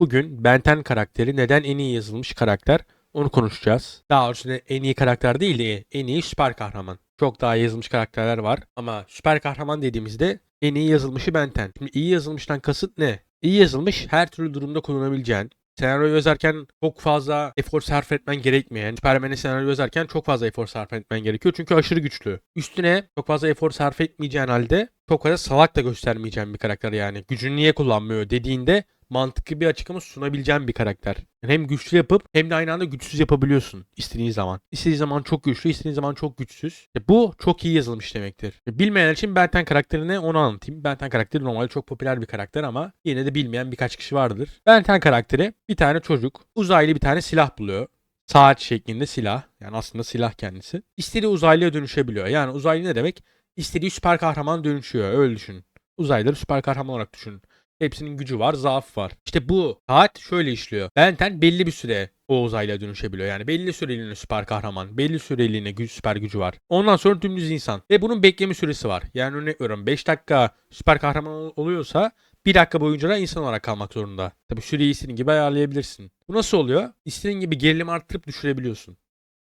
Bugün Benten karakteri neden en iyi yazılmış karakter onu konuşacağız. Daha doğrusu en iyi karakter değil de en iyi süper kahraman. Çok daha yazılmış karakterler var ama süper kahraman dediğimizde en iyi yazılmışı Benten. Şimdi iyi yazılmıştan kasıt ne? İyi yazılmış her türlü durumda kullanabileceğin, senaryo yazarken çok fazla efor sarf etmen gerekmeyen, Superman'e senaryo yazarken çok fazla efor sarf etmen gerekiyor çünkü aşırı güçlü. Üstüne çok fazla efor sarf etmeyeceğin halde çok fazla salak da göstermeyeceğin bir karakter yani. Gücünü niye kullanmıyor dediğinde mantıklı bir açıklama sunabileceğin bir karakter. Yani hem güçlü yapıp hem de aynı anda güçsüz yapabiliyorsun istediğin zaman. İstediğin zaman çok güçlü, istediğin zaman çok güçsüz. E bu çok iyi yazılmış demektir. E bilmeyenler için Benten karakterini onu anlatayım. Benten karakteri normalde çok popüler bir karakter ama yine de bilmeyen birkaç kişi vardır. Benten karakteri bir tane çocuk uzaylı bir tane silah buluyor. Saat şeklinde silah. Yani aslında silah kendisi. İstediği uzaylıya dönüşebiliyor. Yani uzaylı ne demek? İstediği süper kahraman dönüşüyor. Öyle düşün. Uzaylıları süper kahraman olarak düşün. Hepsinin gücü var, zaaf var. İşte bu saat şöyle işliyor. Benten belli bir süre o uzaylıya dönüşebiliyor. Yani belli süreliğine süper kahraman, belli süreliğine güç, süper gücü var. Ondan sonra dümdüz insan. Ve bunun bekleme süresi var. Yani örnek veriyorum 5 dakika süper kahraman ol- oluyorsa 1 dakika boyunca da insan olarak kalmak zorunda. Tabi süreyi istediğin gibi ayarlayabilirsin. Bu nasıl oluyor? İstediğin gibi gerilimi arttırıp düşürebiliyorsun.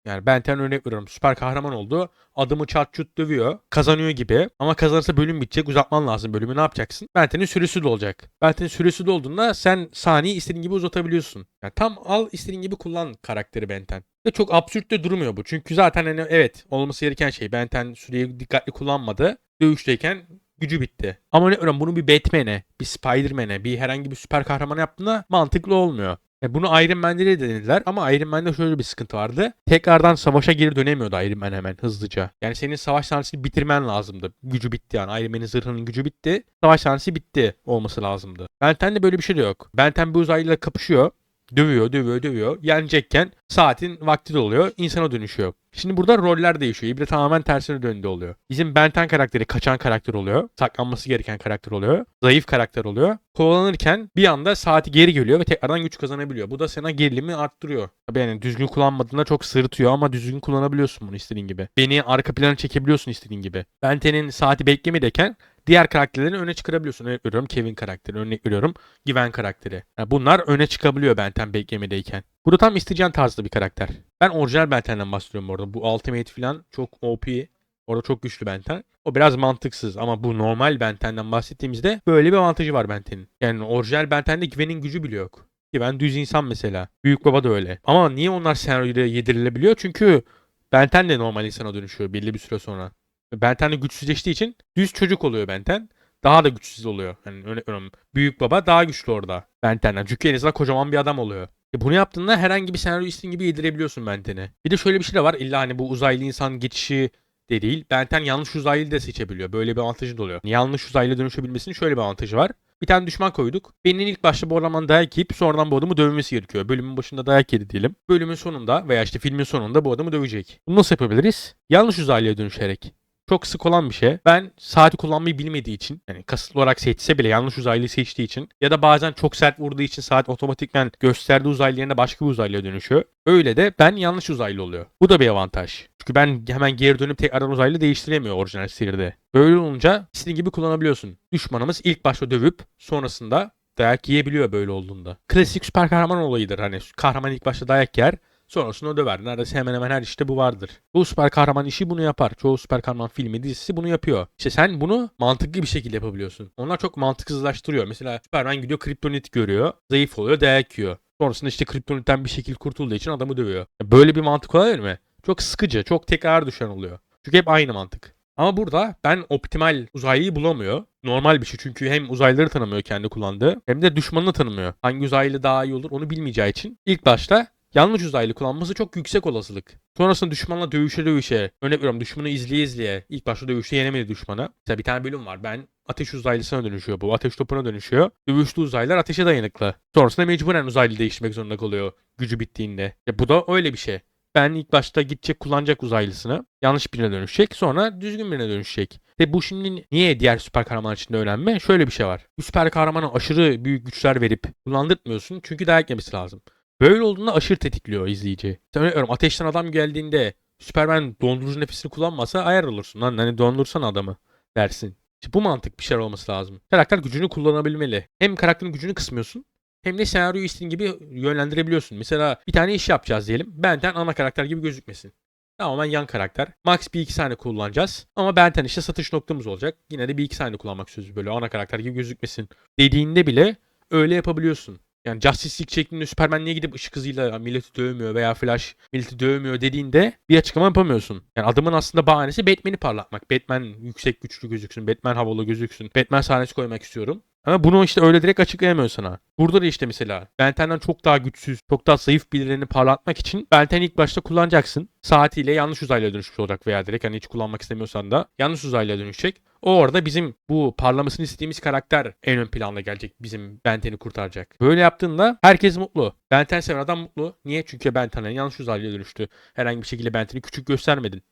Yani Benten örnek veriyorum. Süper kahraman oldu. Adamı çat çut dövüyor. Kazanıyor gibi. Ama kazanırsa bölüm bitecek. Uzatman lazım bölümü. Ne yapacaksın? Benten'in süresi de olacak. Benten'in süresi de olduğunda sen saniye istediğin gibi uzatabiliyorsun. Yani tam al istediğin gibi kullan karakteri Benten. Ve çok absürt de durmuyor bu. Çünkü zaten hani evet olması gereken şey. Benten süreyi dikkatli kullanmadı. Dövüşteyken gücü bitti. Ama ne örneğin bunu bir Batman'e, bir Spider-Man'e, bir herhangi bir süper kahramana yaptığında mantıklı olmuyor. E bunu Iron Man'de de denediler ama Iron Man'de şöyle bir sıkıntı vardı. Tekrardan savaşa geri dönemiyordu Iron Man hemen hızlıca. Yani senin savaş sahnesini bitirmen lazımdı. Gücü bitti yani. Iron Man'in zırhının gücü bitti. Savaş sahnesi bitti olması lazımdı. Benten'de böyle bir şey de yok. Benten bir uzaylıyla kapışıyor. Dövüyor, dövüyor, dövüyor. Yenecekken saatin vakti doluyor. insana dönüşüyor. Şimdi burada roller değişiyor. İbre tamamen tersine döndü oluyor. Bizim Benten karakteri kaçan karakter oluyor. Saklanması gereken karakter oluyor. Zayıf karakter oluyor. Kovalanırken bir anda saati geri geliyor ve tekrardan güç kazanabiliyor. Bu da sana gerilimi arttırıyor. Tabii yani düzgün kullanmadığında çok sırıtıyor ama düzgün kullanabiliyorsun bunu istediğin gibi. Beni arka plana çekebiliyorsun istediğin gibi. Benten'in saati beklemedeyken diğer karakterlerini öne çıkarabiliyorsun. Örnek veriyorum Kevin karakteri, örnek veriyorum Gwen karakteri. Yani bunlar öne çıkabiliyor Benten beklemedeyken. Bu da tam isteyeceğin tarzda bir karakter. Ben orijinal Benten'den bahsediyorum orada. Bu Ultimate falan çok OP. Orada çok güçlü Benten. O biraz mantıksız ama bu normal Benten'den bahsettiğimizde böyle bir avantajı var Benten'in. Yani orijinal Benten'de Gwen'in gücü bile yok. Gwen düz insan mesela. Büyük baba da öyle. Ama niye onlar senaryoda yedirilebiliyor? Çünkü Benten de normal insana dönüşüyor belli bir süre sonra. Benten de güçsüzleştiği için düz çocuk oluyor Benten. Daha da güçsüz oluyor. Yani örnek veriyorum. Büyük baba daha güçlü orada. Benten'den. Çünkü en azından kocaman bir adam oluyor. E bunu yaptığında herhangi bir senaryo istediğin gibi yedirebiliyorsun Benten'e. Bir de şöyle bir şey de var. İlla hani bu uzaylı insan geçişi de değil. Benten yanlış uzaylı da seçebiliyor. Böyle bir avantajı da oluyor. Yanlış uzaylı dönüşebilmesinin şöyle bir avantajı var. Bir tane düşman koyduk. Benim ilk başta bu adamdan dayak yiyip sonradan bu adamı dövmesi gerekiyor. Bölümün başında dayak yedi diyelim. Bölümün sonunda veya işte filmin sonunda bu adamı dövecek. Bunu nasıl yapabiliriz? Yanlış uzaylıya dönüşerek. Çok sık olan bir şey. Ben saati kullanmayı bilmediği için yani kasıtlı olarak seçse bile yanlış uzaylıyı seçtiği için ya da bazen çok sert vurduğu için saat otomatikmen gösterdiği uzaylı yerine başka bir uzaylıya dönüşüyor. Öyle de ben yanlış uzaylı oluyor. Bu da bir avantaj. Çünkü ben hemen geri dönüp tekrardan uzaylı değiştiremiyor orijinal seride. Böyle olunca istediğin gibi kullanabiliyorsun. Düşmanımız ilk başta dövüp sonrasında dayak yiyebiliyor böyle olduğunda. Klasik süper kahraman olayıdır. Hani kahraman ilk başta dayak yer. Sonrasında döver. Neredeyse hemen hemen her işte bu vardır. Bu süper kahraman işi bunu yapar. Çoğu süper kahraman filmi, dizisi bunu yapıyor. İşte sen bunu mantıklı bir şekilde yapabiliyorsun. Onlar çok mantıksızlaştırıyor. Mesela Superman gidiyor kriptonit görüyor. Zayıf oluyor, dayak yiyor. Sonrasında işte kriptonitten bir şekilde kurtulduğu için adamı dövüyor. Böyle bir mantık olabilir mi? Çok sıkıcı, çok tekrar düşen oluyor. Çünkü hep aynı mantık. Ama burada ben optimal uzaylıyı bulamıyor. Normal bir şey çünkü hem uzaylıları tanımıyor kendi kullandığı hem de düşmanını tanımıyor. Hangi uzaylı daha iyi olur onu bilmeyeceği için ilk başta yanlış uzaylı kullanması çok yüksek olasılık. Sonrasında düşmanla dövüşe dövüşe, örnek veriyorum düşmanı izleye izleye, ilk başta dövüşte yenemedi düşmana. Mesela bir tane bölüm var ben ateş uzaylısına dönüşüyor bu. Ateş topuna dönüşüyor. Dövüştü uzaylılar ateşe dayanıklı. Sonrasında mecburen uzaylı değiştirmek zorunda kalıyor gücü bittiğinde. Ya bu da öyle bir şey. Ben ilk başta gidecek kullanacak uzaylısını. Yanlış birine dönüşecek. Sonra düzgün birine dönüşecek. Ve bu şimdi niye diğer süper kahraman içinde önemli? Şöyle bir şey var. Süper kahramana aşırı büyük güçler verip kullandırtmıyorsun. Çünkü dayak yemesi lazım. Böyle olduğunda aşırı tetikliyor izleyici. Sen veriyorum ateşten adam geldiğinde Superman dondurucu nefesini kullanmasa ayar olursun lan. Hani dondursan adamı dersin. İşte bu mantık bir şeyler olması lazım. Karakter gücünü kullanabilmeli. Hem karakterin gücünü kısmıyorsun hem de senaryoyu istediğin gibi yönlendirebiliyorsun. Mesela bir tane iş yapacağız diyelim. Benten ana karakter gibi gözükmesin. Tamamen yan karakter. Max bir iki saniye kullanacağız. Ama Benten işte satış noktamız olacak. Yine de bir iki saniye kullanmak sözü böyle ana karakter gibi gözükmesin. Dediğinde bile öyle yapabiliyorsun. Yani Justice League şeklinde Superman niye gidip ışık hızıyla milleti dövmüyor veya Flash milleti dövmüyor dediğinde bir açıklama yapamıyorsun. Yani adamın aslında bahanesi Batman'i parlatmak. Batman yüksek güçlü gözüksün. Batman havalı gözüksün. Batman sahnesi koymak istiyorum. Ama bunu işte öyle direkt açıklayamıyor sana. Burada da işte mesela Benten'den çok daha güçsüz, çok daha zayıf birilerini parlatmak için Benten ilk başta kullanacaksın. Saatiyle yanlış uzaylıya dönüşmüş olacak veya direkt hani hiç kullanmak istemiyorsan da yanlış uzaylıya dönüşecek. O orada bizim bu parlamasını istediğimiz karakter en ön planda gelecek. Bizim Benten'i kurtaracak. Böyle yaptığında herkes mutlu. Benten seven adam mutlu. Niye? Çünkü Benten'e yanlış uzaylıya dönüştü. Herhangi bir şekilde Benten'i küçük göstermedin.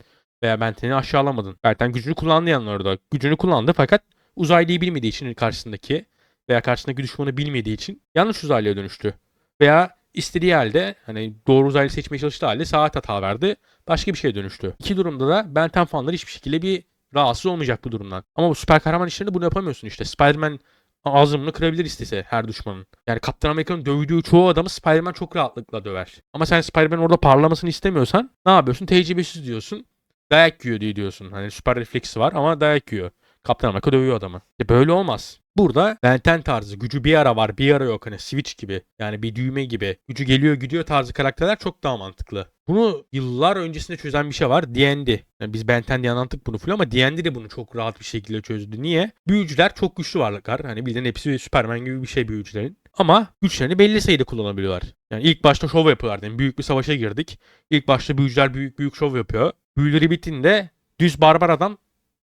Veya Benten'i aşağılamadın. Benten gücünü kullandı yanlar orada. Gücünü kullandı fakat uzaylıyı bilmediği için karşısındaki veya karşısındaki düşmanı bilmediği için yanlış uzaylıya dönüştü. Veya istediği halde hani doğru uzaylı seçmeye çalıştığı halde saat hata verdi. Başka bir şeye dönüştü. İki durumda da Benten fanları hiçbir şekilde bir rahatsız olmayacak bu durumdan. Ama bu süper kahraman işlerinde bunu yapamıyorsun işte. Spider-Man ağzını kırabilir istese her düşmanın. Yani Kaptan Amerika'nın dövdüğü çoğu adamı Spider-Man çok rahatlıkla döver. Ama sen Spider-Man orada parlamasını istemiyorsan ne yapıyorsun? Tecrübesiz diyorsun. Dayak yiyor diye diyorsun. Hani süper refleksi var ama dayak yiyor. Kaptan Amerika dövüyor adamı. Ya böyle olmaz. Burada Benten tarzı gücü bir ara var bir ara yok hani Switch gibi yani bir düğme gibi gücü geliyor gidiyor tarzı karakterler çok daha mantıklı. Bunu yıllar öncesinde çözen bir şey var D&D. Yani biz Benten diye anlattık bunu full ama D&D de bunu çok rahat bir şekilde çözdü. Niye? Büyücüler çok güçlü varlıklar. Hani bildiğin hepsi Superman gibi bir şey büyücülerin. Ama güçlerini belli sayıda kullanabiliyorlar. Yani ilk başta şov yapıyorlar. Yani büyük bir savaşa girdik. İlk başta büyücüler büyük büyük şov yapıyor. Büyüleri bittiğinde düz barbar adam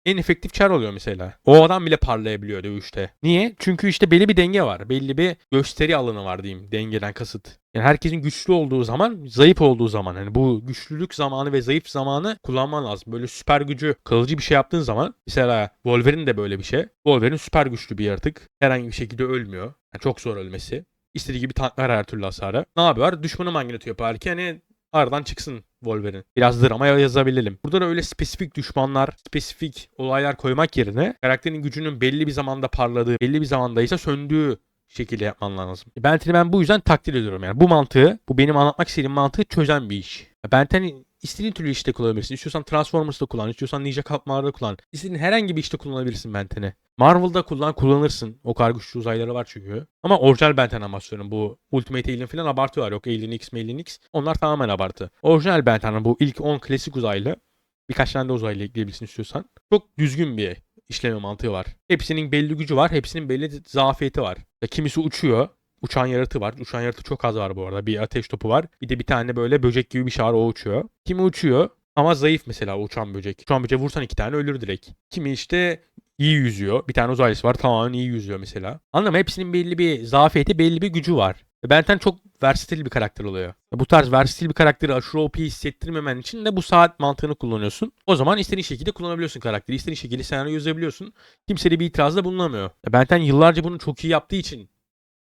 en efektif çar oluyor mesela. O adam bile parlayabiliyor dövüşte. Niye? Çünkü işte belli bir denge var. Belli bir gösteri alanı var diyeyim. Dengeden kasıt. Yani herkesin güçlü olduğu zaman, zayıf olduğu zaman. Yani bu güçlülük zamanı ve zayıf zamanı kullanman lazım. Böyle süper gücü, kalıcı bir şey yaptığın zaman. Mesela Wolverine de böyle bir şey. Wolverine süper güçlü bir yaratık. Herhangi bir şekilde ölmüyor. Yani çok zor ölmesi. İstediği gibi tanklar her türlü hasarı. Ne yapıyor? Düşmanı magneto yapar ki hani aradan çıksın Wolverine. Biraz drama yazabilelim. Burada da öyle spesifik düşmanlar, spesifik olaylar koymak yerine karakterin gücünün belli bir zamanda parladığı, belli bir zamanda ise söndüğü şekilde yapman lazım. Benten'i ben bu yüzden takdir ediyorum yani. Bu mantığı, bu benim anlatmak istediğim mantığı çözen bir iş. Benten'i istediğin türlü işte kullanabilirsin. İstiyorsan Transformers'da kullan, istiyorsan Ninja Kapmalar'da kullan. İstediğin herhangi bir işte kullanabilirsin Benten'i. Marvel'da kullan, kullanırsın. O kadar güçlü uzayları var çünkü. Ama orijinal Benten amasyonu bu Ultimate Alien falan abartıyorlar. Yok Alien X, Alien X. Onlar tamamen abartı. Orijinal Benten'in bu ilk 10 klasik uzaylı. Birkaç tane de uzaylı ekleyebilirsin istiyorsan. Çok düzgün bir işleme mantığı var. Hepsinin belli gücü var. Hepsinin belli zafiyeti var. Ya kimisi uçuyor. Uçan yaratığı var. Uçan yaratığı çok az var bu arada. Bir ateş topu var. Bir de bir tane böyle böcek gibi bir var o uçuyor. Kimi uçuyor ama zayıf mesela uçan böcek. Uçan böcek vursan iki tane ölür direkt. Kimi işte iyi yüzüyor. Bir tane uzaylısı var tamamen iyi yüzüyor mesela. Anladın? Hepsinin belli bir zafiyeti, belli bir gücü var. Benten çok versatil bir karakter oluyor. Bu tarz versatil bir karakteri aşırı OP hissettirmemen için de bu saat mantığını kullanıyorsun. O zaman istediğin şekilde kullanabiliyorsun karakteri. İstediğin şekilde senaryo yazabiliyorsun. Kimse de bir itirazda bulunamıyor. Benten yıllarca bunu çok iyi yaptığı için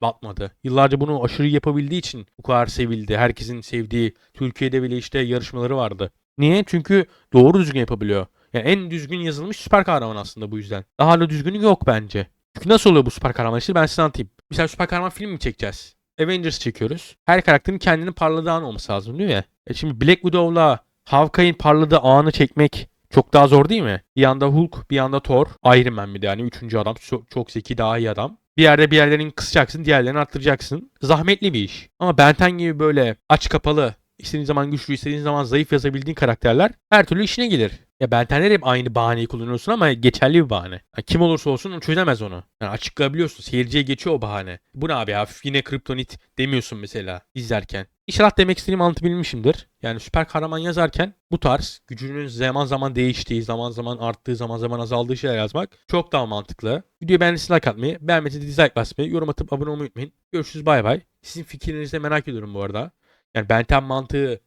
batmadı. Yıllarca bunu aşırı yapabildiği için bu kadar sevildi. Herkesin sevdiği Türkiye'de bile işte yarışmaları vardı. Niye? Çünkü doğru düzgün yapabiliyor. Yani en düzgün yazılmış süper kahraman aslında bu yüzden. Daha da düzgünü yok bence. Çünkü nasıl oluyor bu süper kahraman işleri ben size anlatayım. Mesela süper kahraman film mi çekeceğiz? Avengers çekiyoruz. Her karakterin kendinin parladığı an olması lazım değil mi? E şimdi Black Widow'la Hawkeye'in parladığı anı çekmek çok daha zor değil mi? Bir yanda Hulk, bir yanda Thor, Iron Man bir de yani üçüncü adam. Çok, çok zeki, daha iyi adam. Bir yerde bir yerlerini kısacaksın, diğerlerini arttıracaksın. Zahmetli bir iş. Ama Benten gibi böyle aç kapalı, istediğin zaman güçlü, istediğin zaman zayıf yazabildiğin karakterler her türlü işine gelir. Ya Bentenler hep aynı bahaneyi kullanıyorsun ama geçerli bir bahane. Yani kim olursa olsun çözemez onu. Yani açıklayabiliyorsun. Seyirciye geçiyor o bahane. Bu ne abi ya yine kriptonit demiyorsun mesela izlerken. İnşallah demek istediğim anlatabilmişimdir. Yani süper kahraman yazarken bu tarz gücünün zaman zaman değiştiği, zaman zaman arttığı, zaman zaman azaldığı şeyler yazmak çok daha mantıklı. Videoyu beğendiyseniz like atmayı, beğenmediyseniz dislike basmayı, yorum atıp abone olmayı unutmayın. Görüşürüz bay bay. Sizin fikirlerinizi de merak ediyorum bu arada. Yani Benten mantığı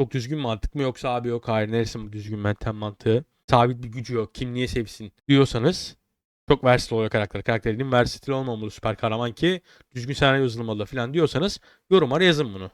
çok düzgün mantık mı yoksa abi yok hayır neresi bu düzgün Benten mantığı? Sabit bir gücü yok. Kim niye sevsin diyorsanız çok versatil oluyor karakter. Karakter dediğim versatil olmamalı süper kahraman ki düzgün senaryo yazılmalı falan diyorsanız yorumlara yazın bunu.